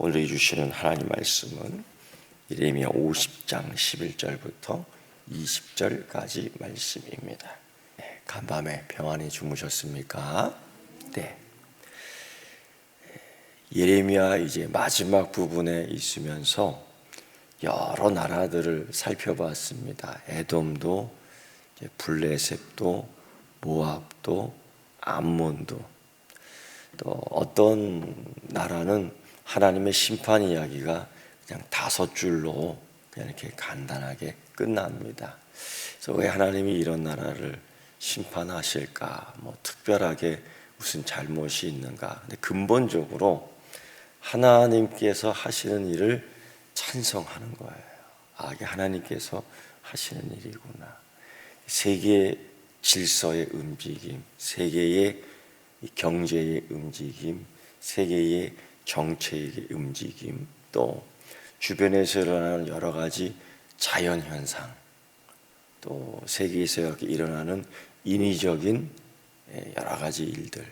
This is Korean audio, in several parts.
오늘 주시는 하나님 말씀은 예레미야 50장 11절부터 20절까지 말씀입니다. 네, 간밤에 평안히 주무셨습니까? 네. 예레미야 이제 마지막 부분에 있으면서 여러 나라들을 살펴봤습니다. 에돔도 블레셋도 모압도 암몬도 또 어떤 나라는 하나님의 심판 이야기가 그냥 다섯 줄로 그냥 이렇게 간단하게 끝납니다. 그래서 왜 하나님이 이런 나라를 심판하실까? 뭐 특별하게 무슨 잘못이 있는가? 근데 근본적으로 하나님께서 하시는 일을 찬성하는 거예요. 아, 이게 하나님께서 하시는 일이구나. 세계 질서의 움직임, 세계의 경제의 움직임, 세계의 정책의 움직임, 또 주변에서 일어나는 여러 가지 자연 현상, 또 세계에서 이렇게 일어나는 인위적인 여러 가지 일들,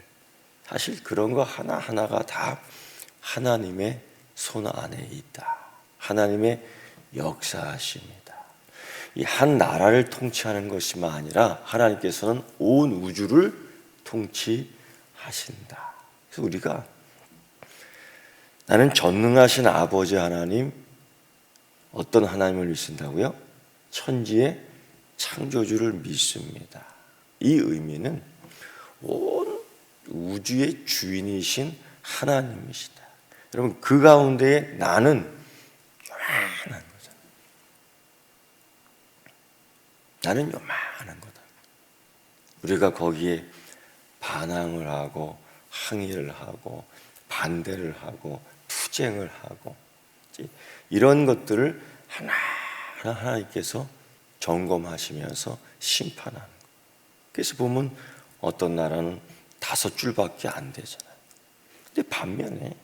사실 그런 거 하나 하나가 다 하나님의 손 안에 있다. 하나님의 역사하십니다. 이 한 나라를 통치하는 것이만 아니라 하나님께서는 온 우주를 통치하신다. 그래서 우리가 나는 전능하신 아버지 하나님 어떤 하나님을 믿습다고요? 천지의 창조주를 믿습니다. 이 의미는 온 우주의 주인이신 하나님이시다. 여러분 그 가운데에 나는 요만한 거잖아. 나는 요만한 거다. 우리가 거기에 반항을 하고 항의를 하고 반대를 하고 투쟁을 하고 이런 것들을 하나하나 하나님께서 점검하시면서 심판하는 거예요. 그래서 보면 어떤 나라는 다섯 줄밖에 안 되잖아요. 근데 반면에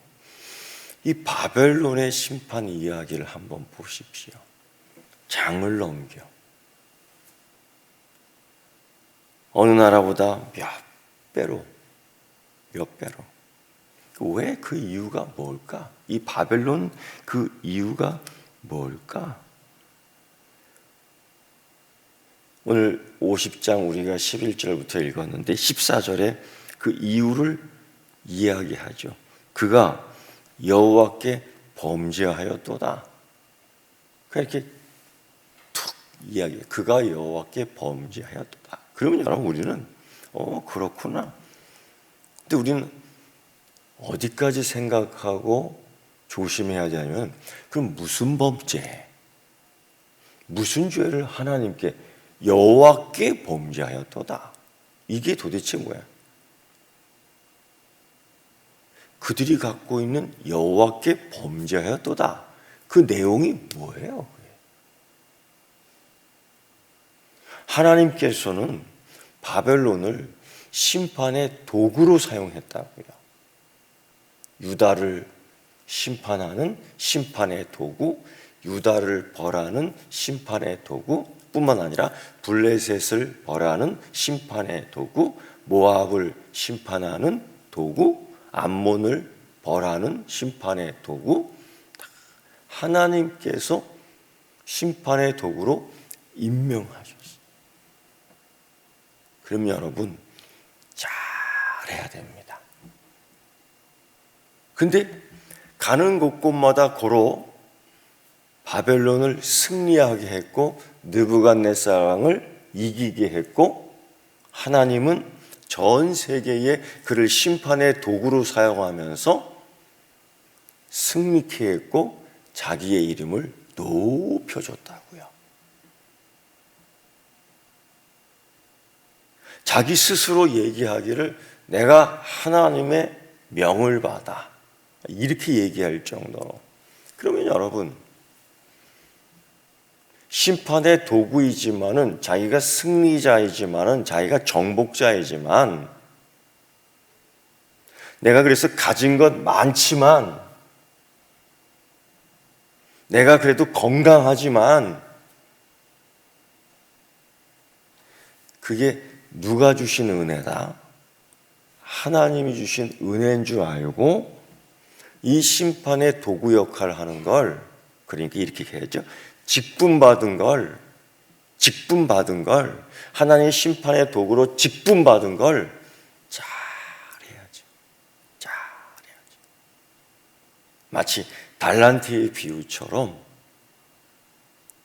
이 바벨론의 심판 이야기를 한번 보십시오. 장을 넘겨. 어느 나라보다 몇 배로, 몇 배로. 왜 그 이유가 뭘까? 이 바벨론 그 이유가 뭘까? 오늘 50장 우리가 11절부터 읽었는데 14절에 그 이유를 이야기하죠. 그가 여호와께 범죄하였도다. 그렇게 툭 이야기. 그가 여호와께 범죄하였도다. 그러면 여러분 우리는 어 그렇구나. 근데 우리는 어디까지 생각하고 조심해야 하냐면 그럼 무슨 범죄? 무슨 죄를 하나님께 여호와께 범죄하였도다. 이게 도대체 뭐야? 그들이 갖고 있는 여호와께 범죄하였도다. 그 내용이 뭐예요? 하나님께서는 바벨론을 심판의 도구로 사용했다고요. 유다를 심판하는 심판의 도구, 유다를 벌하는 심판의 도구, 뿐만 아니라 블레셋을 벌하는 심판의 도구, 모압을 심판하는 도구, 암몬을 벌하는 심판의 도구, 하나님께서 심판의 도구로 임명하셨어요. 그럼 여러분 잘해야 됩니다. 근데 가는 곳곳마다 걸어 바벨론을 승리하게 했고 느부갓네살왕을 이기게 했고 하나님은 전 세계에 그를 심판의 도구로 사용하면서 승리케 했고 자기의 이름을 높여줬다고요. 자기 스스로 얘기하기를 내가 하나님의 명을 받아 이렇게 얘기할 정도로 그러면 여러분 심판의 도구이지만은 자기가 승리자이지만은 자기가 정복자이지만 내가 그래서 가진 것 많지만 내가 그래도 건강하지만 그게 누가 주신 은혜다? 하나님이 주신 은혜인 줄 알고 이 심판의 도구 역할을 하는 걸 그러니까 이렇게 해야죠. 직분받은 걸 직분받은 걸 하나님의 심판의 도구로 직분받은 걸 잘해야지. 잘해야지. 마치 달란트의 비유처럼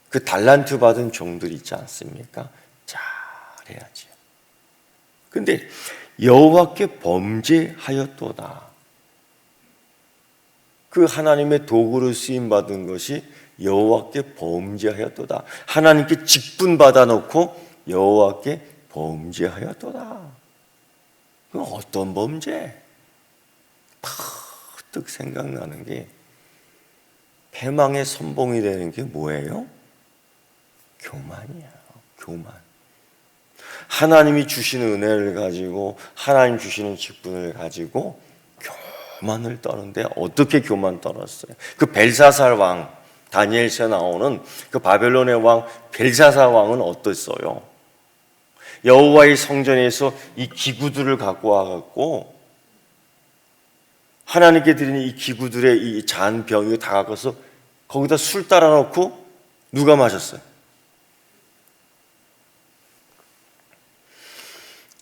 그 달란트 받은 종들 있지 않습니까? 잘해야지. 근데 여호와께 범죄하였도다. 그 하나님의 도구로 쓰임 받은 것이 여호와께 범죄하였도다. 하나님께 직분 받아 놓고 여호와께 범죄하였도다. 그 어떤 범죄? 팍뜩 생각나는 게 패망의 선봉이 되는 게 뭐예요? 교만이야. 교만. 하나님이 주시는 은혜를 가지고 하나님 주시는 직분을 가지고 교만을 떠는데 어떻게 교만 떨었어요? 그 벨사살 왕 다니엘서 나오는 그 바벨론의 왕 벨사살 왕은 어땠어요? 여호와의 성전에서 이 기구들을 갖고 와 갖고 하나님께 드리는 이 기구들의 이 잔 병이 다 갖고서 거기다 술 따라 놓고 누가 마셨어요?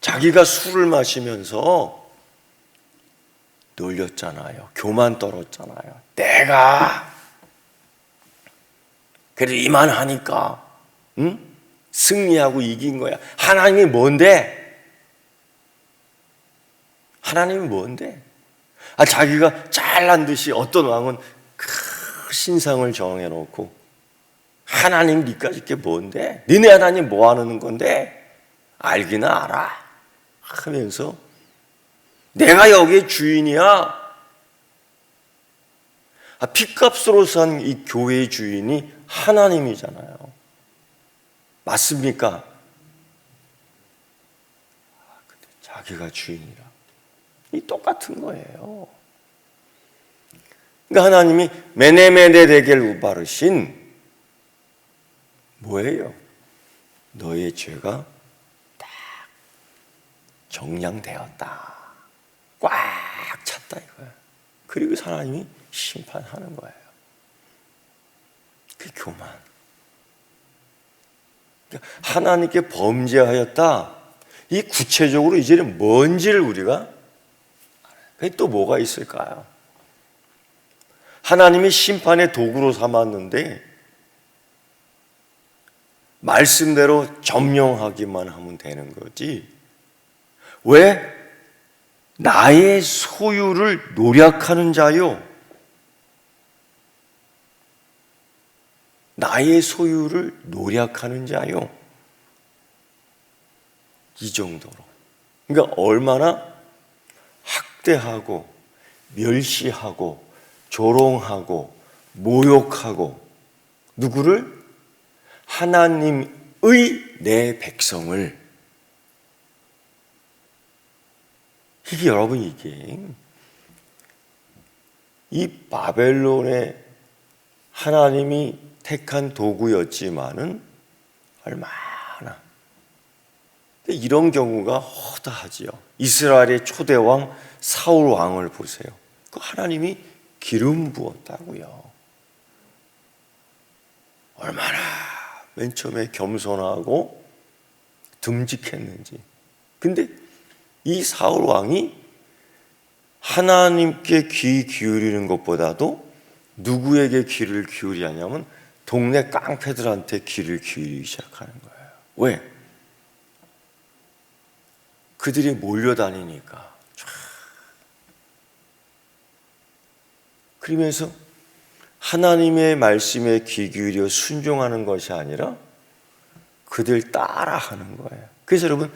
자기가 술을 마시면서 놀렸잖아요. 교만 떨었잖아요. 내가 그래도 이만 하니까 응? 승리하고 이긴 거야. 하나님이 뭔데? 하나님이 뭔데? 아 자기가 잘난 듯이 어떤 왕은 큰 신상을 정해 놓고 하나님 니까지 게 뭔데? 니네 하나님 뭐 하는 건데? 알기나 알아. 하면서 내가 여기의 주인이야. 아, 핏값으로 산 이 교회의 주인이 하나님이잖아요. 맞습니까? 아, 근데 자기가 주인이라. 이 똑같은 거예요. 그러니까 하나님이 메네메네 데겔 우바르신 뭐예요? 너의 죄가 딱 정량되었다. 꽉 찼다 이거야. 그리고 하나님이 심판하는 거예요. 그 교만. 그러니까 하나님께 범죄하였다. 이 구체적으로 이제는 뭔지를 우리가 알아요. 또 뭐가 있을까요? 하나님이 심판의 도구로 삼았는데 말씀대로 점령하기만 하면 되는 거지. 왜? 나의 소유를 노력하는 자요. 나의 소유를 노력하는 자요. 이 정도로. 그러니까 얼마나 학대하고 멸시하고 조롱하고 모욕하고 누구를 하나님의 내 백성을 이게 여러분 이게 이 바벨론의 하나님이 택한 도구였지만은 얼마나 이런 경우가 허다하지요. 이스라엘의 초대 왕 사울 왕을 보세요. 그 하나님이 기름 부었다고요. 얼마나 맨 처음에 겸손하고 듬직했는지. 근데 이 사울 왕이 하나님께 귀 기울이는 것보다도 누구에게 귀를 기울이냐면 동네 깡패들한테 귀를 기울이기 시작하는 거예요. 왜? 그들이 몰려다니니까. 그러면서 하나님의 말씀에 귀 기울여 순종하는 것이 아니라 그들 따라하는 거예요. 그래서 여러분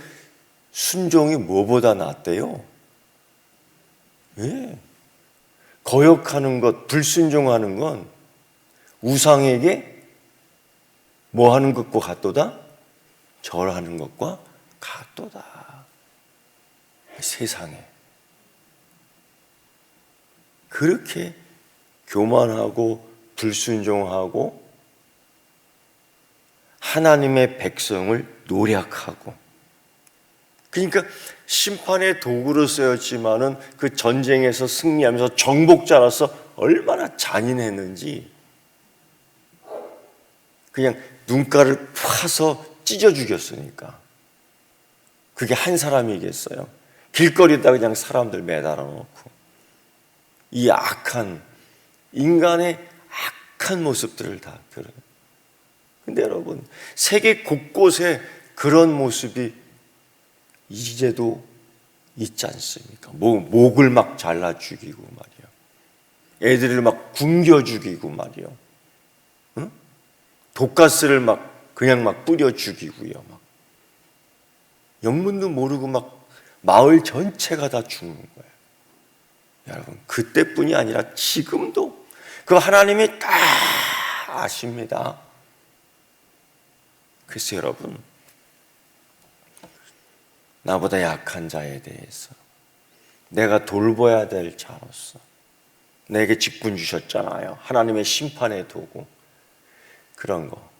순종이 뭐보다 낫대요? 예. 거역하는 것, 불순종하는 건 우상에게 뭐 하는 것과 같도다? 절하는 것과 같도다. 세상에. 그렇게 교만하고 불순종하고 하나님의 백성을 노력하고 그러니까 심판의 도구로 쓰였지만은 그 전쟁에서 승리하면서 정복자로서 얼마나 잔인했는지 그냥 눈가를 파서 찢어 죽였으니까 그게 한 사람이겠어요. 길거리에다 그냥 사람들 매달아 놓고 이 악한 인간의 악한 모습들을 다 그려. 근데 여러분 세계 곳곳에 그런 모습이 이제도 있지 않습니까? 목, 목을 막 잘라 죽이고 말이야. 애들을 막 굶겨 죽이고 말이야. 응? 독가스를 막 그냥 막 뿌려 죽이고요. 막 영문도 모르고 막 마을 전체가 다 죽는 거예요. 여러분 그때뿐이 아니라 지금도 그 하나님이 다 아십니다. 그래서 여러분 나보다 약한 자에 대해서 내가 돌봐야 될 자로서 내게 직분 주셨잖아요. 하나님의 심판의 도구 그런 거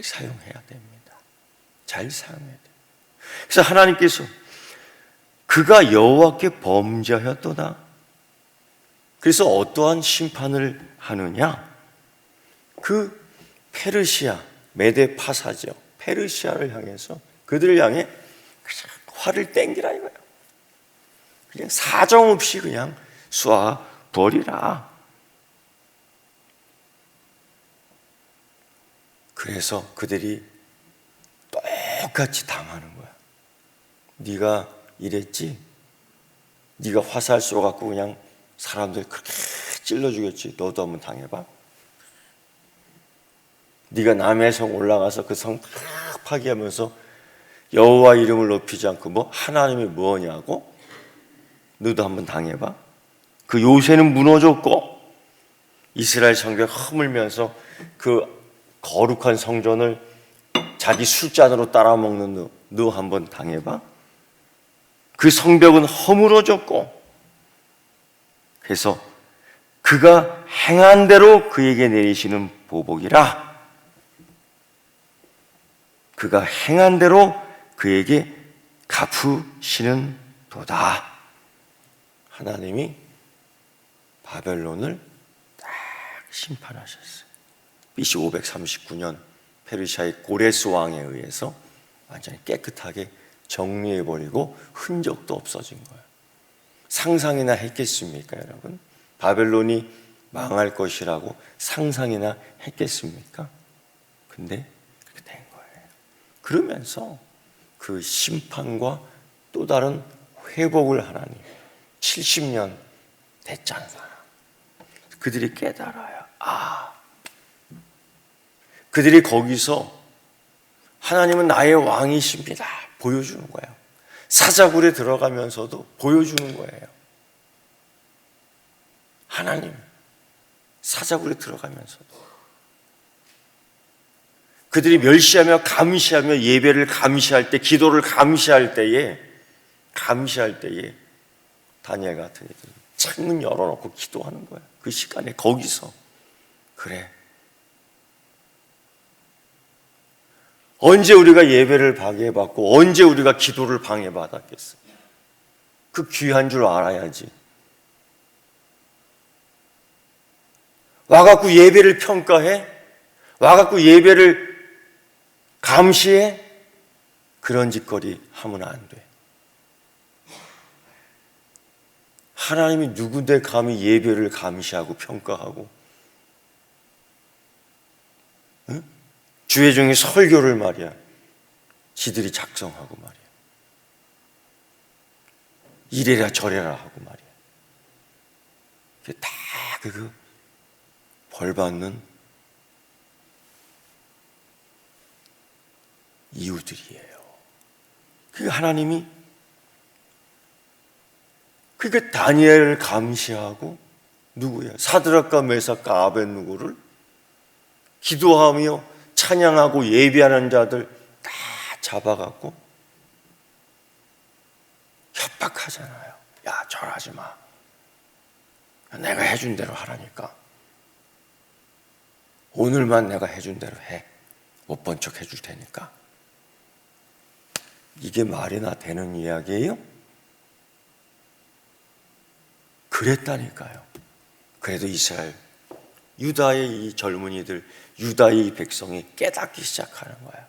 잘 사용해야 됩니다. 잘 사용해야 돼요. 그래서 하나님께서 그가 여호와께 범죄하였도다. 그래서 어떠한 심판을 하느냐? 그 페르시아 메데 파사죠. 페르시아를 향해서 그들을 향해 화를 땡기라 이거야. 그냥 사정없이 그냥 쏴 버리라. 그래서 그들이 똑같이 당하는 거야. 네가 이랬지? 네가 화살 쏘갖고 그냥 사람들 그렇게 찔러 죽였지. 너도 한번 당해봐. 네가 남의 성 올라가서 그성팍 파괴하면서 여호와 이름을 높이지 않고 뭐 하나님이 뭐냐고? 너도 한번 당해봐. 그 요새는 무너졌고 이스라엘 성벽 허물면서 그 거룩한 성전을 자기 술잔으로 따라먹는 너, 너 한번 당해봐. 그 성벽은 허물어졌고 그래서 그가 행한 대로 그에게 내리시는 보복이라 그가 행한 대로 그에게 갚으시는 도다. 하나님이 바벨론을 딱 심판하셨어요. BC 539년 페르시아의 고레스 왕에 의해서 완전히 깨끗하게 정리해버리고 흔적도 없어진 거예요. 상상이나 했겠습니까, 여러분? 바벨론이 망할 것이라고 상상이나 했겠습니까? 근데 그렇게 된 거예요. 그러면서 그 심판과 또 다른 회복을 하나님 70년 됐잖아. 그들이 깨달아요. 아, 그들이 거기서 하나님은 나의 왕이십니다. 보여주는 거예요. 사자굴에 들어가면서도 보여주는 거예요. 하나님, 사자굴에 들어가면서도. 그들이 멸시하며 감시하며 예배를 감시할 때, 기도를 감시할 때에, 감시할 때에, 다니엘 같은 애들 창문 열어놓고 기도하는 거야. 그 시간에 거기서. 그래. 언제 우리가 예배를 방해받고 언제 우리가 기도를 방해받았겠어? 그 귀한 줄 알아야지. 와갖고 예배를 평가해? 와갖고 예배를 감시해? 그런 짓거리 하면 안 돼. 하나님이 누군데 감히 예배를 감시하고 평가하고 응? 주의 종이 설교를 말이야 지들이 작성하고 말이야 이래라 저래라 하고 말이야 그게 다그 벌받는 이유들이에요. 그 하나님이 그게 다니엘을 감시하고 누구야? 사드락과 메삭과 아벤누고를 기도하며 찬양하고 예비하는 자들 다 잡아갖고 협박하잖아요. 야, 절하지 마. 내가 해준 대로 하라니까. 오늘만 내가 해준 대로 해. 못 본 척 해줄 테니까. 이게 말이나 되는 이야기예요? 그랬다니까요. 그래도 이스라엘, 유다의 이 젊은이들, 유다의 이 백성이 깨닫기 시작하는 거야.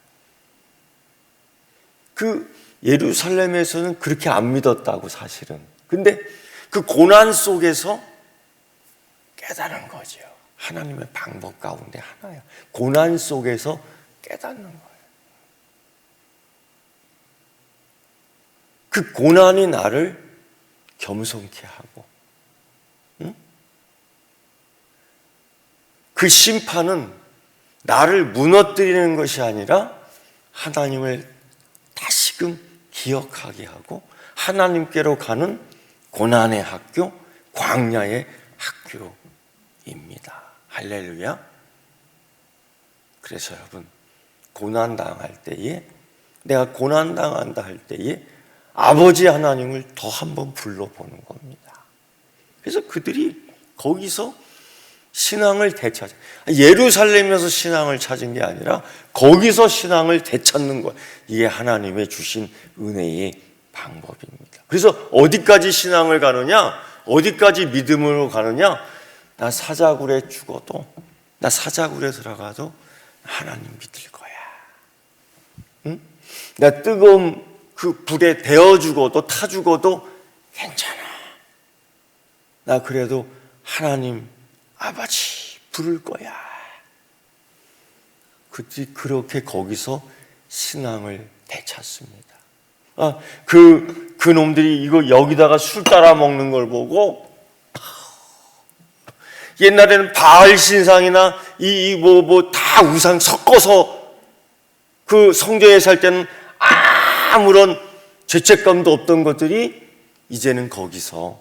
그 예루살렘에서는 그렇게 안 믿었다고 사실은. 근데 그 고난 속에서 깨달은 거죠. 하나님의 방법 가운데 하나야. 고난 속에서 깨닫는 거예요. 그 고난이 나를 겸손케 하고, 응? 그 심판은 나를 무너뜨리는 것이 아니라 하나님을 다시금 기억하게 하고 하나님께로 가는 고난의 학교, 광야의 학교입니다. 할렐루야. 그래서 여러분, 고난 당할 때에 내가 고난 당한다 할 때에 아버지 하나님을 더 한번 불러보는 겁니다. 그래서 그들이 거기서 신앙을 되찾아. 예루살렘에서 신앙을 찾은 게 아니라 거기서 신앙을 되찾는 것. 이게 하나님의 주신 은혜의 방법입니다. 그래서 어디까지 신앙을 가느냐? 어디까지 믿음으로 가느냐? 나 사자굴에 죽어도, 나 사자굴에 들어가도 하나님 믿을 거야. 응? 나 뜨거운 그 불에 데워 죽어도 타 죽어도 괜찮아. 나 그래도 하나님 아버지 부를 거야. 그때 그렇게 거기서 신앙을 되찾습니다. 아, 그, 그 놈들이 이거 여기다가 술 따라 먹는 걸 보고 옛날에는 바알 신상이나 이 뭐 뭐 다 우상 섞어서 그 성전에 살 때는 아무런 죄책감도 없던 것들이 이제는 거기서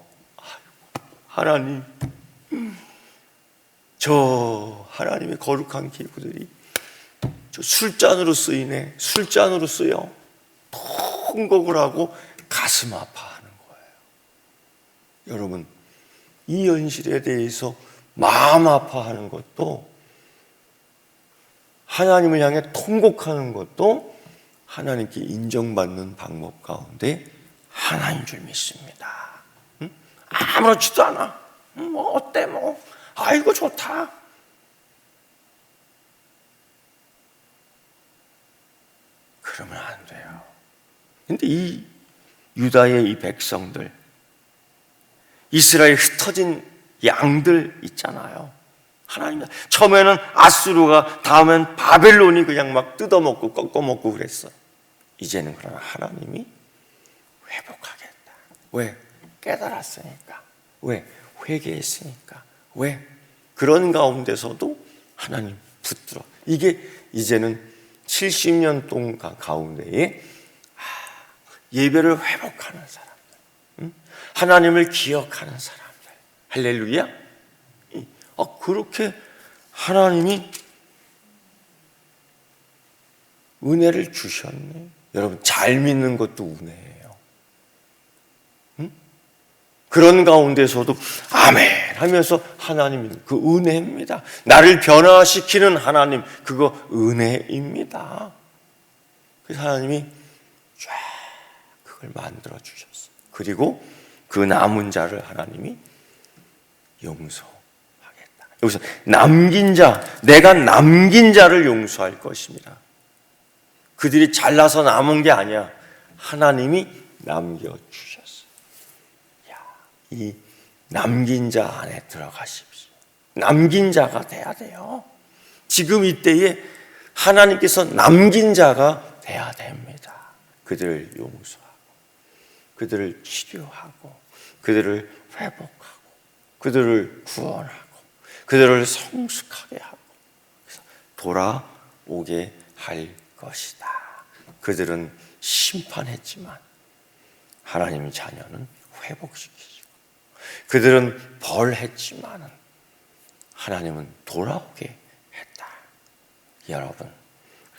하나님 저 하나님의 거룩한 기구들이 저 술잔으로 쓰이네 술잔으로 쓰여 통곡을 하고 가슴 아파하는 거예요. 여러분 이 현실에 대해서 마음 아파하는 것도 하나님을 향해 통곡하는 것도 하나님께 인정받는 방법 가운데 하나인 줄 믿습니다. 응? 아무렇지도 않아. 응, 뭐 어때 뭐 아이고 좋다. 그러면 안 돼요. 근데 이 유다의 이 백성들, 이스라엘 흩어진 양들 있잖아요. 하나님 처음에는 아수르가 다음엔 바벨론이 그냥 막 뜯어먹고 꺾어먹고 그랬어. 이제는 그러나 하나님이 회복하겠다. 왜? 깨달았으니까. 왜? 회개했으니까. 왜? 그런 가운데서도 하나님 붙들어. 이게 이제는 70년 동안 가운데에 예배를 회복하는 사람들, 하나님을 기억하는 사람들, 할렐루야. 아, 그렇게 하나님이 은혜를 주셨네. 여러분, 잘 믿는 것도 은혜예요. 응? 그런 가운데서도 아멘 하면서 하나님 그 은혜입니다. 나를 변화시키는 하나님, 그거 은혜입니다. 그래서 하나님이 쫙 그걸 만들어 주셨어요. 그리고 그 남은 자를 하나님이 용서하겠다. 여기서 남긴 자, 내가 남긴 자를 용서할 것입니다. 그들이 잘나서 남은 게 아니야. 하나님이 남겨 주셨어요. 야, 이 남긴 자 안에 들어가십시오. 남긴 자가 돼야 돼요. 지금 이때에 하나님께서 남긴 자가 돼야 됩니다. 그들을 용서하고, 그들을 치료하고, 그들을 회복하고, 그들을 구원하고, 그들을 성숙하게 하고, 돌아오게 할 것이다. 그들은 심판했지만 하나님의 자녀는 회복시키시고 그들은 벌했지만 하나님은 돌아오게 했다. 여러분,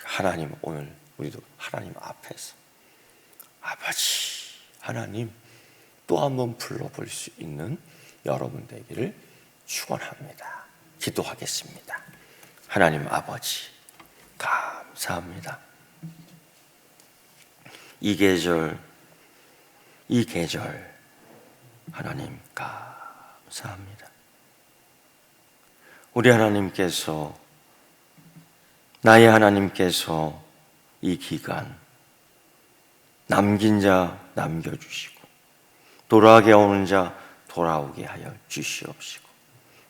하나님 오늘 우리도 하나님 앞에서 아버지 하나님 또 한 번 불러볼 수 있는 여러분 되기를 축원합니다. 기도하겠습니다. 하나님 아버지 감사합니다. 이 계절, 이 계절 하나님 감사합니다. 우리 하나님께서 나의 하나님께서 이 기간 남긴 자 남겨주시고 돌아가게 오는 자 돌아오게 하여 주시옵시고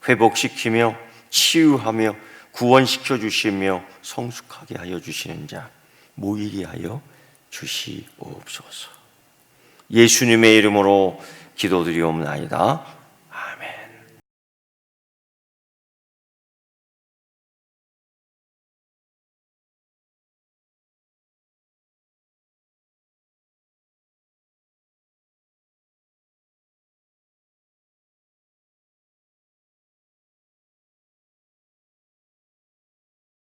회복시키며 치유하며 구원시켜 주시며 성숙하게 하여 주시는 자 모이게 하여 주시옵소서. 예수님의 이름으로 기도드리옵나이다.